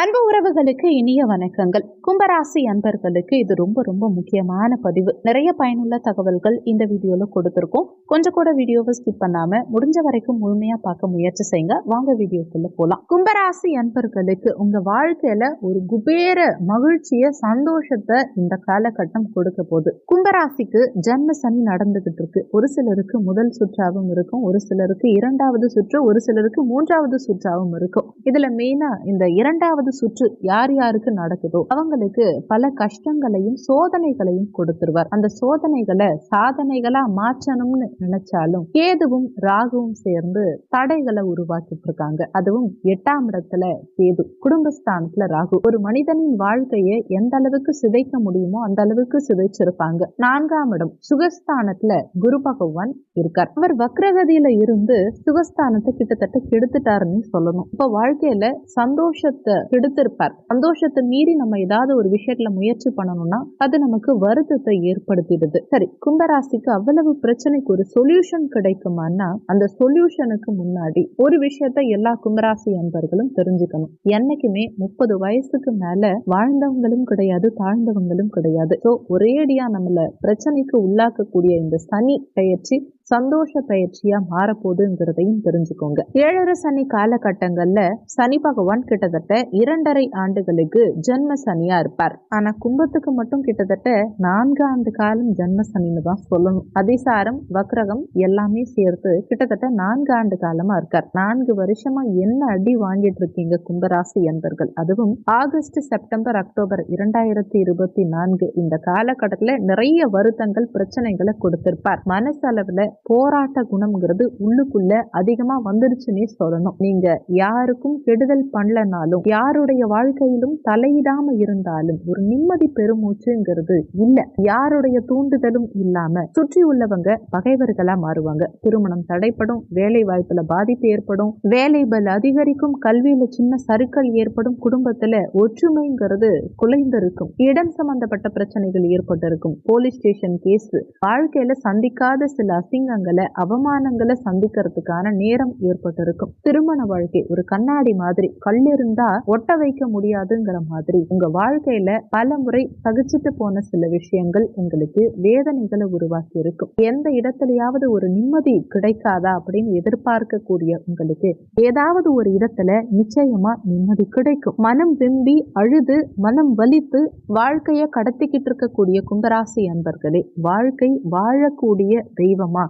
அன்பு உறவுகளுக்கு இனிய வணக்கங்கள். கும்பராசி அன்பர்களுக்கு இது ரொம்ப ரொம்ப முக்கியமான பதிவு. நிறைய பயனுள்ள தகவல்கள் இந்த வீடியோல கொடுத்துருக்கோம். கொஞ்சம் கூட வீடியோவை ஸ்கிப் பண்ணாம முடிஞ்ச வரைக்கும் முழுமையா பார்க்க முயற்சி செய்யுங்க. வாங்க வீடியோக்குள்ள போலாம். கும்பராசி அன்பர்களுக்கு உங்க வாழ்க்கையில ஒரு குபேர மகிழ்ச்சிய சந்தோஷத்தை இந்த காலகட்டம் கொடுக்க போகுது. கும்பராசிக்கு ஜன்ம சனி நடந்துகிட்டு இருக்கு. ஒரு சிலருக்கு முதல் சுற்றாவும் இருக்கும். ஒரு சிலருக்கு இரண்டாவது சுற்று ஒரு சிலருக்கு மூன்றாவது சுற்றாவும் இருக்கும். இதுல மெயினா இந்த இரண்டாவது சுற்று யார் யாருக்கு நடக்குதோ அவங்களுக்கு பல கஷ்டங்களையும் சோதனைகளையும் கொடுத்துருவார். அந்த சோதனைகளை சாதனைகளா மாற்றணும்னு நினைச்சாலும் கேதுவும் ராகுவும் சேர்ந்து தடைகளை உருவாக்கிட்டு இருக்காங்க அதுவும் எட்டாம் இடத்துல கேது குடும்பஸ்தானத்துல ராகு. ஒரு மனிதனின் வாழ்க்கையை எந்த அளவுக்கு சிதைக்க முடியுமோ அந்த அளவுக்கு சிதைச்சிருப்பாங்க. நான்காம் இடம் சுகஸ்தானத்துல குரு பகவான் இருக்கார். அவர் வக்ரகதியில இருந்து சுகஸ்தானத்தை கிட்டத்தட்ட கெடுத்துட்டாருன்னு சொல்லணும். இப்ப வாழ்க்கையில சந்தோஷத்தை கெடுத்திருப்பார். சந்தோஷத்தை மீறி நம்ம ஏதாவது ஒரு விஷயத்துல முயற்சி பண்ணணும்னா அது நமக்கு வருத்தத்தை ஏற்படுத்திடுது. சரி கும்பராசிக்கு அவ்வளவு பிரச்சனைக்கு ஒரு சொல்யூஷன் கிடைக்குமான்னா அந்த சொல்யூஷனுக்கு முன்னாடி ஒரு விஷயத்த எல்லா கும்பராசி அன்பர்களும் தெரிஞ்சுக்கணும். என்னைக்குமே முப்பது வயசுக்கு மேல வாழ்ந்தவங்களும் கிடையாது தாழ்ந்தவங்களும் கிடையாது. ஸோ ஒரேடியா நம்மள பிரச்சனைக்கு உள்ளாக்கக்கூடிய இந்த சனி பயிற்சி சந்தோஷ பயிற்சியா மாறப்போகுதுங்கிறதையும் தெரிஞ்சுக்கோங்க. ஏழரை சனி காலகட்டங்கள்ல சனி பகவான் கிட்டத்தட்ட இரண்டரை ஆண்டுகளுக்கு ஜென்ம சனியா இருப்பார். ஆனா கும்பத்துக்கு மட்டும் கிட்டத்தட்ட நான்கு ஆண்டு காலம் ஜென்ம சனின்னு தான் சொல்லணும். அதிசாரம் வக்ரகம் எல்லாமே சேர்த்து கிட்டத்தட்ட நான்கு ஆண்டு காலமா இருக்கார். நான்கு வருஷமா என்ன அடி வாங்கிட்டு இருக்கீங்க கும்பராசி என்பர்கள்? அதுவும் ஆகஸ்ட் செப்டம்பர் அக்டோபர் இரண்டாயிரத்தி இருபத்தி நான்கு இந்த காலகட்டத்துல நிறைய வருத்தங்கள் பிரச்சனைகளை கொடுத்திருப்பார். மனசளவுல போராட்ட குணம்ங்கிறது உள்ளுக்குள்ள அதிகமா வந்துருச்சுன்னே சொல்லணும். நீங்க யாருக்கும் கெடுதல் பண்ணலனாலும் யாருடைய வாழ்க்கையிலும் தலையிடாம இருந்தாலும் ஒரு நிம்மதி பெருமூச்சுங்கிறது இல்ல. யாருடைய தூண்டுதலும் இல்லாம சுற்றி உள்ளவங்க பகைவர்களா மாறுவாங்க. திருமணம் தடைப்படும் வேலை வாய்ப்புல பாதிப்பு ஏற்படும் வேலை பல் அதிகரிக்கும் கல்வியில சின்ன சறுக்கல் ஏற்படும் குடும்பத்துல ஒற்றுமைங்கிறது குலைந்திருக்கும். இடம் சம்பந்தப்பட்ட பிரச்சனைகள் ஏற்பட்டிருக்கும். Police station case. வாழ்க்கையில சந்திக்காத சில அசிங்க அசிங்கங்களை அவமானங்களை சந்திக்கிறதுக்கான நேரம் ஏற்பட்டிருக்கும். திருமண வாழ்க்கை ஒரு கண்ணாடி மாதிரி கல் இருந்தா ஒட்ட வைக்க முடியாதுங்கிற மாதிரி. உங்க வாழ்க்கையில பல முறை சகிச்சுட்டு போன சில விஷயங்கள் உங்களுக்கு வேதனைகளை உருவாக்கி இருக்கும். எந்த இடத்துலயாவது ஒரு நிம்மதி கிடைக்காதா அப்படின்னு எதிர்பார்க்கக்கூடிய உங்களுக்கு ஏதாவது ஒரு இடத்துல நிச்சயமா நிம்மதி கிடைக்கும். மனம் வெம்பி அழுது மனம் வலித்து வாழ்க்கைய கடத்திக்கிட்டு இருக்கக்கூடிய கும்பராசி அன்பர்களே வாழ்க்கை வாழக்கூடிய தெய்வமா?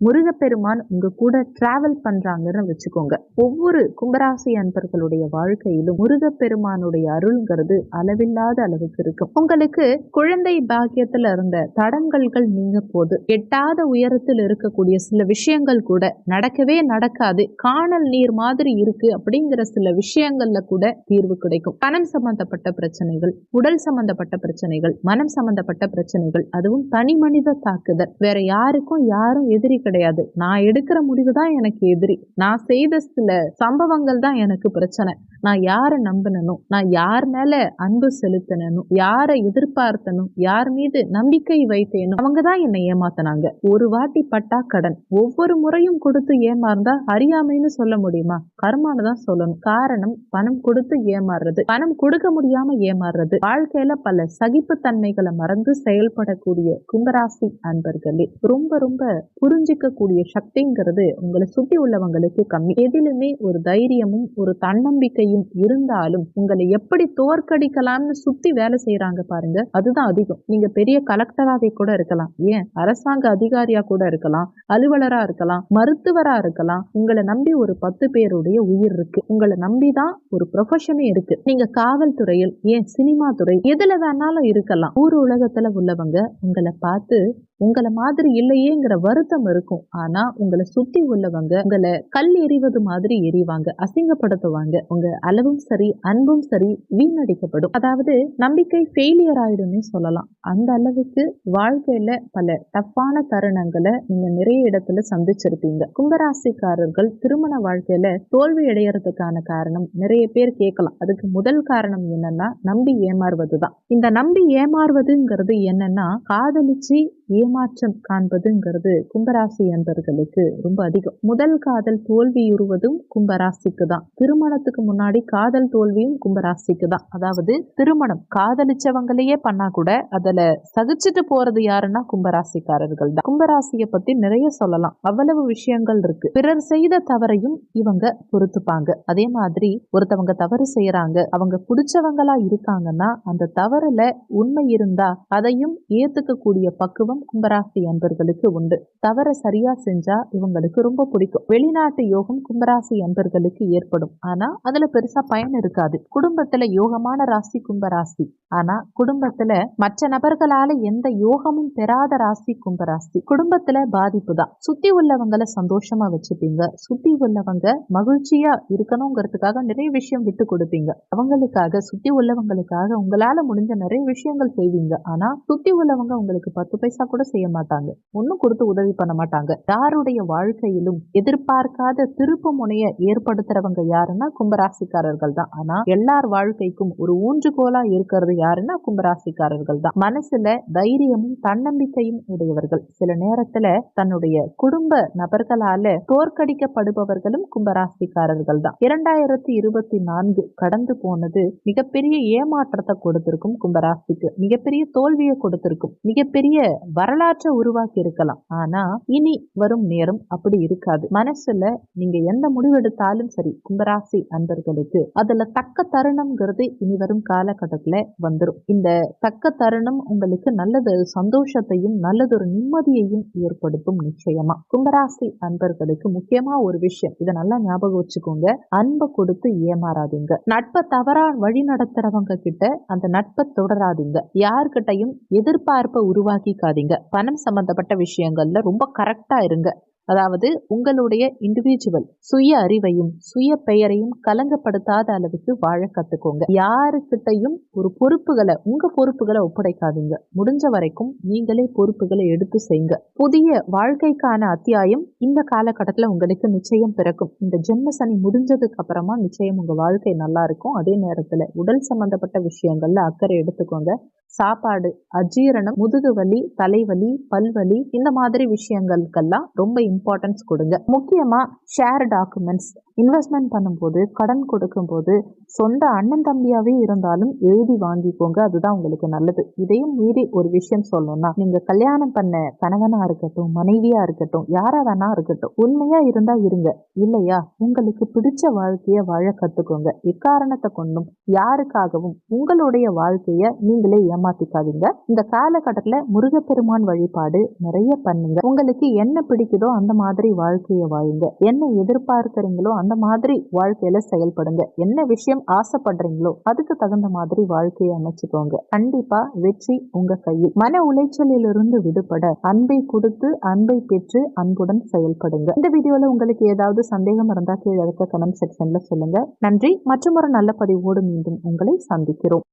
முருகப்பெருமான் உங்க கூட டிராவல் பண்றாங்கன்னு வச்சுக்கோங்க. ஒவ்வொரு கும்பராசி அன்பர்களுடைய வாழ்க்கையிலும் முருகப்பெருமானுடைய அருள்ங்கிறது அளவில்லாத அளவுக்கு இருக்கும். உங்களுக்கு குழந்தை பாக்கியத்துல இருந்த தடங்கல்கள் நீங்க போது. எட்டாத உயரத்தில் இருக்கக்கூடிய சில விஷயங்கள் கூட நடக்கவே நடக்காது. காணல் நீர் மாதிரி இருக்கு அப்படிங்கிற சில விஷயங்கள்ல கூட தீர்வு கிடைக்கும். பணம் சம்பந்தப்பட்ட பிரச்சனைகள் உடல் சம்பந்தப்பட்ட பிரச்சனைகள் மனம் சம்பந்தப்பட்ட பிரச்சனைகள் அதுவும் தனி மனித தாக்குதல். வேற யாருக்கும் யாரும் எதிரி கிடையாது. நான் எடுக்கிற முடிவு தான் எனக்கு எதிரி. நான் செய்த சில சம்பவங்கள் தான் எனக்கு பிரச்சனை. நான் யாரை நம்பினனும் நான் யார் மேல அன்பு செலுத்தினனும் யாரை எதிர்பார்த்தனும் யார் மீது நம்பிக்கை வைத்தேனும் அவங்க தான் என்னை ஏமாத்தினாங்க. ஒரு வாட்டி பட்டா கடன். ஒவ்வொரு முறையும் கொடுத்து ஏமாறந்தா அறியாமைன்னு சொல்ல முடியுமா? கர்மான்னு தான் சொல்லணும். காரணம் பணம் கொடுத்து ஏமாறுறது. பணம் கொடுக்க முடியாம ஏமாறுறது. வாழ்க்கையில பல சகிப்புத்தன்மைகளை மறந்து செயல்படக்கூடிய கும்பராசி அன்பர்களே ரொம்ப ரொம்ப புரிஞ்சிக்கக்கூடிய சக்திங்கிறது உங்களை சுற்றி உள்ளவங்களுக்கு கம்மி. எதிலுமே ஒரு தைரியமும் ஒரு தன்னம்பிக்கை தன்னம்பிக்கையும் இருந்தாலும் உங்களை எப்படி தோற்கடிக்கலாம்னு சுத்தி வேலை செய்யறாங்க பாருங்க அதுதான் அதிகம். நீங்க பெரிய கலெக்டராவே கூட இருக்கலாம். ஏன்? அரசாங்க அதிகாரியா கூட இருக்கலாம் அலுவலரா இருக்கலாம் மருத்துவரா இருக்கலாம். உங்களை நம்பி ஒரு பத்து பேருடைய உயிர் இருக்கு. உங்களை நம்பி தான் ஒரு ப்ரொஃபஷனே இருக்கு. நீங்க காவல்துறையில் ஏன்? சினிமா துறை எதுல வேணாலும் இருக்கலாம். ஊர் உலகத்துல உள்ளவங்க உங்களை பார்த்து உங்களை மாதிரி இல்லையேங்கிற வருத்தம் இருக்கும். ஆனா உங்களை சுத்தி உள்ளவங்க உங்களை கல் எறிவது மாதிரி எறிவாங்க அசிங்கப்படுத்துவாங்க. உங்க அளவும் சரி அன்பும் சரி வீணடிக்கப்படும். அதாவது நம்பிக்கை ஃபெயிலியர் ஆயிடும்னு சொல்லலாம். அந்த அளவுக்கு வாழ்க்கையில பல டஃப்பான தருணங்களை நீங்க நிறைய இடத்துல சந்திச்சிருப்பீங்க. கும்பராசிக்காரர்கள் திருமண வாழ்க்கையில தோல்வி அடையறதுக்கான காரணம் நிறைய பேர் கேட்கலாம். அதுக்கு முதல் காரணம் என்னன்னா நம்பி ஏமாறுவதுதான். இந்த நம்பி ஏமாறுவதுங்கிறது என்னன்னா காதலிச்சு ஏமாற்றம் காண்பதுங்கிறது கும்பராசி கும்பராசி அன்பர்களுக்கு ரொம்ப அதிகம். முதல் காதல் தோல்வியுறுவதும் கும்பராசிக்கு தான் திருமணத்துக்கு முன்னாடி காதல் தோல்வியும் கும்பராசிக்கு தான். அதாவது திருமணம் காதலிச்சவங்களையே பண்ணா கூட அதுல சகிச்சுட்டு போறது யாருன்னா கும்பராசிக்காரர்கள் தான். கும்பராசியை பத்தி நிறைய சொல்லலாம். அவ்வளவு விஷயங்கள் இருக்கு. பிறர் செய்த தவறையும் இவங்க பொறுத்துப்பாங்க. அதே மாதிரி ஒருத்தவங்க தவறு செய்யறாங்க அவங்க பிடிச்சவங்களா இருக்காங்கன்னா அந்த தவறுல உண்மை இருந்தா அதையும் ஏத்துக்கக்கூடிய பக்குவம் கும்பராசி அன்பர்களுக்கு உண்டு. தவற சரியா செஞ்சா இவங்களுக்கு ரொம்ப பிடிக்கும். வெளிநாட்டு யோகம் கும்பராசி அன்பர்களுக்கு ஏற்படும். ஆனா அதுல பெருசா பயன் இருக்காது. குடும்பத்துல யோகமான ராசி கும்பராசி ஆனா குடும்பத்துல மற்ற நபர்களால எந்த யோகமும் பெறாத ராசி கும்பராசி குடும்பத்துல பாதிப்பு தான். சுத்தி உள்ளவங்களை சந்தோஷமா வச்சுப்பீங்க. சுத்தி உள்ளவங்க மகிழ்ச்சியா இருக்கணுங்கிறதுக்காக நிறைய விஷயம் விட்டு கொடுப்பீங்க. அவங்களுக்காக சுத்தி உள்ளவங்களுக்காக உங்களால முடிஞ்ச நிறைய விஷயங்கள் செய்வீங்க. ஆனா சுத்தி உள்ளவங்க உங்களுக்கு பத்து பைசா கூட செய்ய மாட்டாங்க. ஒன்னும் கொடுத்து உதவி பண்ண மாட்டாங்க. யாருடைய வாழ்க்கையிலும் எதிர்பார்க்காத திருப்பு முனைய ஏற்படுத்துறவங்க யாருன்னா கும்பராசி கும்பராசிக்காரர்கள் தான். ஆனா எல்லார் வாழ்க்கைக்கும் ஒரு ஊன்றுகோலா இருக்கிறது யாருன்னா கும்பராசிக்காரர்கள் தான். மனசுல தைரியமும் தன்னம்பிக்கையும் உடையவர்கள். சில நேரத்துல தன்னுடைய குடும்ப நபர்களால தோற்கடிக்கப்படுபவர்களும் கும்பராசிக்காரர்கள் தான். இரண்டாயிரத்தி இருபத்தி நான்கு கடந்து போனது மிகப்பெரிய ஏமாற்றத்தை கொடுத்திருக்கும் கும்பராசிக்கு. மிகப்பெரிய தோல்வியை கொடுத்திருக்கும். மிகப்பெரிய வரலாற்றை உருவாக்கி இருக்கலாம். ஆனா இனி வரும் நேரம் அப்படி இருக்காது. மனசுல நீங்க எந்த முடிவெடுத்தாலும் சரி கும்பராசி அன்பர்கள் அன்பர்களுக்கு அதுல தக்க தருணம்ங்கிறது இனி வரும் காலகட்டத்துல வந்துடும் இந்த தக்க தருணம் உங்களுக்கு நல்லது சந்தோஷத்தையும் நல்லதொரு நிம்மதியையும் ஏற்படுத்தும் நிச்சயமா. கும்பராசி அன்பர்களுக்கு முக்கியமா ஒரு விஷயம். இதை நல்லா ஞாபகம் வச்சுக்கோங்க. அன்பை கொடுத்து ஏமாறாதீங்க. நட்பை தவறா வழி நடத்துறவங்க கிட்ட அந்த நட்பை தொடராதீங்க. யார்கிட்டையும் எதிர்பார்ப்பை உருவாக்கிக்காதீங்க. பணம் சம்பந்தப்பட்ட விஷயங்கள்ல ரொம்ப கரெக்டா இருங்க. அதாவது உங்களுடைய இண்டிவிஜுவல் சுய அறிவையும் சுய பெயரையும் கலங்கப்படுத்தாத அளவுக்கு வாழ கத்துக்கோங்க. யாருக்கிட்டையும் ஒரு பொறுப்புகளை உங்க பொறுப்புகளை ஒப்படைக்காதீங்க. முடிஞ்ச வரைக்கும் நீங்களே பொறுப்புகளை எடுத்து செய்யுங்க புதிய வாழ்க்கைக்கான அத்தியாயம் இந்த காலகட்டத்தில் உங்களுக்கு நிச்சயம் பிறக்கும். இந்த ஜென்ம சனி முடிஞ்சதுக்கு அப்புறமா நிச்சயம் உங்க வாழ்க்கை நல்லா இருக்கும். அதே நேரத்துல உடல் சம்பந்தப்பட்ட விஷயங்கள்ல அக்கறை எடுத்துக்கோங்க. சாப்பாடு அஜீரணம் முதுகு வலி தலைவலி பல்வலி இந்த மாதிரி விஷயங்களுக்கெல்லாம் ரொம்ப இம்பார்ட்டன்ஸ் கொடுங்க. முக்கியமாக ஷேர் டாக்குமெண்ட்ஸ் இன்வெஸ்ட்மெண்ட் பண்ணும்போது கடன் கொடுக்கும்போது சொந்த அண்ணன் தம்பியாவே இருந்தாலும் எழுதி வாங்கிக்கோங்க. அதுதான் உங்களுக்கு நல்லது. இதையும் மீறி ஒரு விஷயம் சொல்லணும்னா நீங்கள் கல்யாணம் பண்ண கணவனாக இருக்கட்டும் மனைவியாக இருக்கட்டும் யாராக வேணா இருக்கட்டும் உண்மையாக இருந்தால் இருங்க. இல்லையா? உங்களுக்கு பிடிச்ச வாழ்க்கையை வாழ கற்றுக்கோங்க எக்காரணத்தை கொண்டும் யாருக்காகவும் உங்களுடைய வாழ்க்கையை நீங்களே ஏமாத்திக்காதீங்க. இந்த காலகட்டத்தில் முருகப்பெருமான் வழிபாடு நிறைய பண்ணுங்க. உங்களுக்கு என்ன பிடிக்குதோ அந்த அந்த மாதிரி வாழ்க்கையை வாழுங்க. என்ன எதிர்பார்க்குறீங்களோ அந்த மாதிரி வாழ்க்கையில செயல்படுங்க. என்ன விஷயம் ஆசைப்படுறீங்களோ அதுக்கு தகுந்த மாதிரி வாழ்க்கையை அமைச்சுக்கோங்க. கண்டிப்பா வெற்றி உங்க கையில். மன உளைச்சலிலிருந்து விடுபட அன்பை கொடுத்து அன்பை பெற்று அன்புடன் செயல்படுங்க. இந்த வீடியோல உங்களுக்கு ஏதாவது சந்தேகம் இருந்தா கீழே இருக்க கமெண்ட் செக்ஷன்ல சொல்லுங்க. நன்றி. மற்றும் ஒரு நல்ல பதிவோடு மீண்டும் உங்களை சந்திக்கிறோம்.